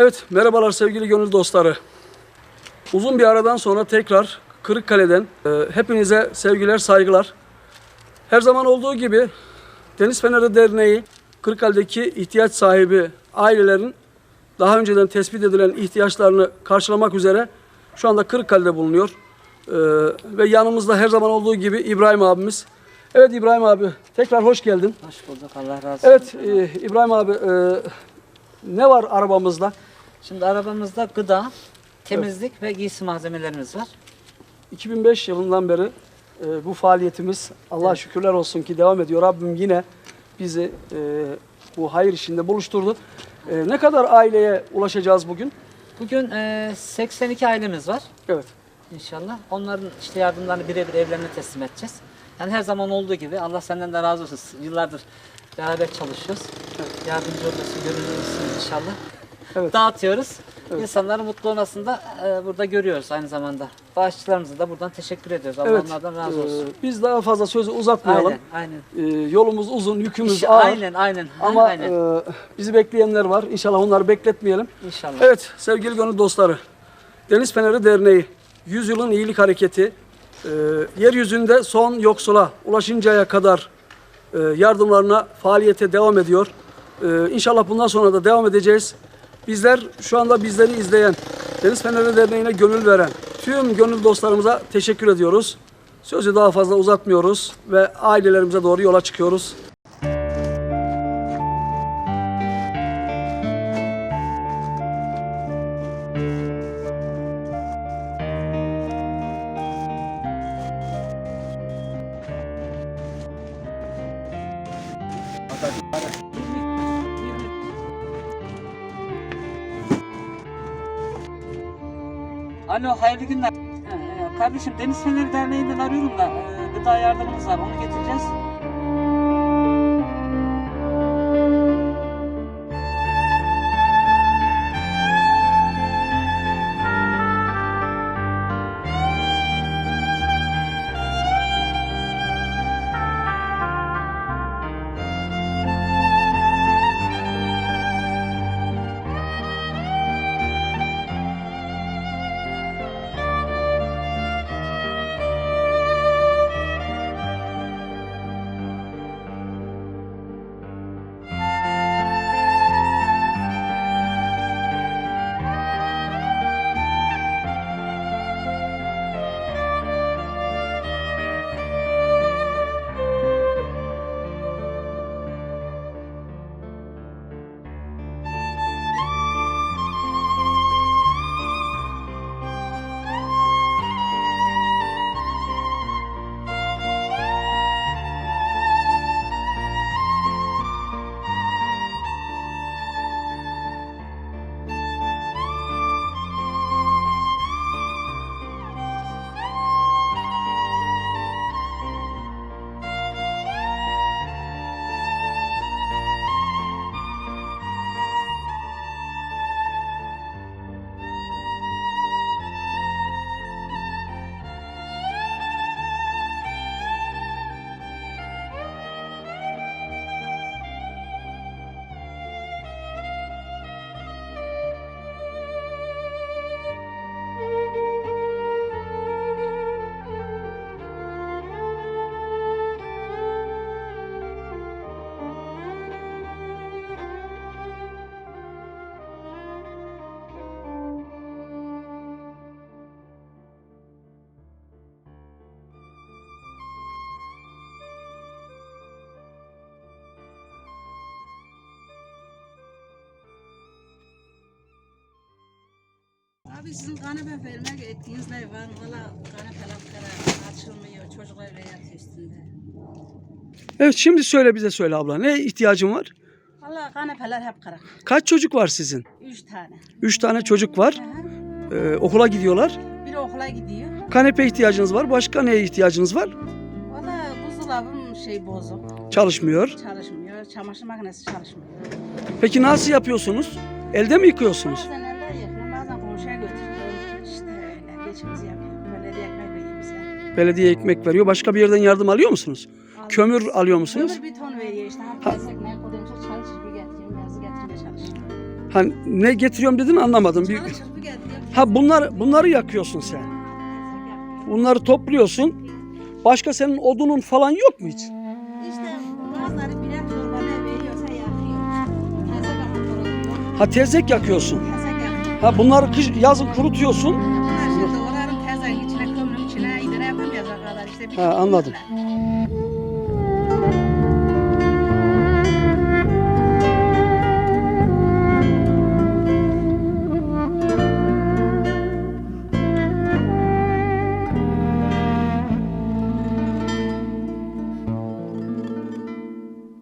Evet, merhabalar sevgili gönül dostları. Uzun bir aradan sonra tekrar Kırıkkale'den e, hepinize sevgiler, saygılar. Her zaman olduğu gibi Deniz Feneri Derneği Kırıkkale'deki ihtiyaç sahibi ailelerin daha önceden tespit edilen ihtiyaçlarını karşılamak üzere şu anda Kırıkkale'de bulunuyor. E, ve yanımızda her zaman olduğu gibi İbrahim abimiz. Evet İbrahim abi, tekrar hoş geldin. Hoş bulduk Allah razı olsun. Evet e, İbrahim abi, e, ne var arabamızda? Şimdi arabamızda gıda, temizlik ve giysi malzemelerimiz var. 2005 yılından beri e, bu faaliyetimiz Allah'a şükürler olsun ki devam ediyor. Rabbim yine bizi e, bu hayır işinde buluşturdu. E, ne kadar aileye ulaşacağız bugün? Bugün e, 82 ailemiz var Evet. inşallah. Onların işte yardımlarını birebir evlerine teslim edeceğiz. Yani her zaman olduğu gibi Allah senden de razı olsun. Yıllardır beraber çalışıyoruz. Yardımcı oluyorsun, gönüllüsün inşallah. Evet. Dağıtıyoruz. İnsanların mutlu olmasını da e, burada görüyoruz aynı zamanda. Bağışçılarımıza da buradan teşekkür ediyoruz. Allah Evet. onlardan razı e, olsun. biz daha fazla sözü uzatmayalım. Aynen, aynen. E, yolumuz uzun, yükümüz İşte ağır. aynen, aynen. Ama aynen. e, bizi bekleyenler var. İnşallah onları bekletmeyelim. İnşallah. Evet sevgili gönül dostları. Deniz Feneri Derneği Yüzyılın İyilik Hareketi e, yeryüzünde son yoksula ulaşıncaya kadar e, yardımlarına faaliyete devam ediyor. E, İnşallah bundan sonra da devam edeceğiz. Bizler şu anda bizleri izleyen Deniz Feneri Derneği'ne gönül veren tüm gönül dostlarımıza teşekkür ediyoruz. Sözü daha fazla uzatmıyoruz ve ailelerimize doğru yola çıkıyoruz. Alo hayırlı günler. Ee, kardeşim Deniz Feneri Derneği'nden arıyorum da e, gıda yardımınız var onu getireceğiz. Abi sizin kanepe vermek ettiğiniz ne var? Valla kanepeler kadar açılmıyor. Çocuklar öyle yatıyor üstünde. Evet şimdi söyle bize söyle abla ne ihtiyacın var? Valla kanepeler hep kırık. Kaç çocuk var sizin? Üç tane. Üç tane çocuk var. Ee, okula gidiyorlar. Biri okula gidiyor. Kanepe ihtiyacınız var. Başka neye ihtiyacınız var? Valla buzdolabım şey bozuk. Çalışmıyor. Çalışmıyor. Çamaşır makinesi çalışmıyor. Peki nasıl yapıyorsunuz? Elde mi yıkıyorsunuz? Bazen Geçimizi yapıyorum. Belediye ekmek veriyor bize. Belediye ekmek veriyor. Başka bir yerden yardım alıyor musunuz? Al- Kömür alıyor musunuz? Kömür bir ton veriyor işte. Ha. Ha. Ne koyduğumuzda çalışır bir getiriyorum. Yazı getirince çalışıyor. Hani ne getiriyorum dedin anlamadım. Bir... Çalı çırpı getiriyorum. Ha bunlar bunları yakıyorsun sen. Bunları topluyorsun. Başka senin odunun falan yok mu hiç? İşte bazıları birer torba ne veriyorsa yakıyor. Ha tezek yakıyorsun. Tezek yakıyor. Ha bunları kış, yazın kurutuyorsun. İşte. Ha, anladım. şey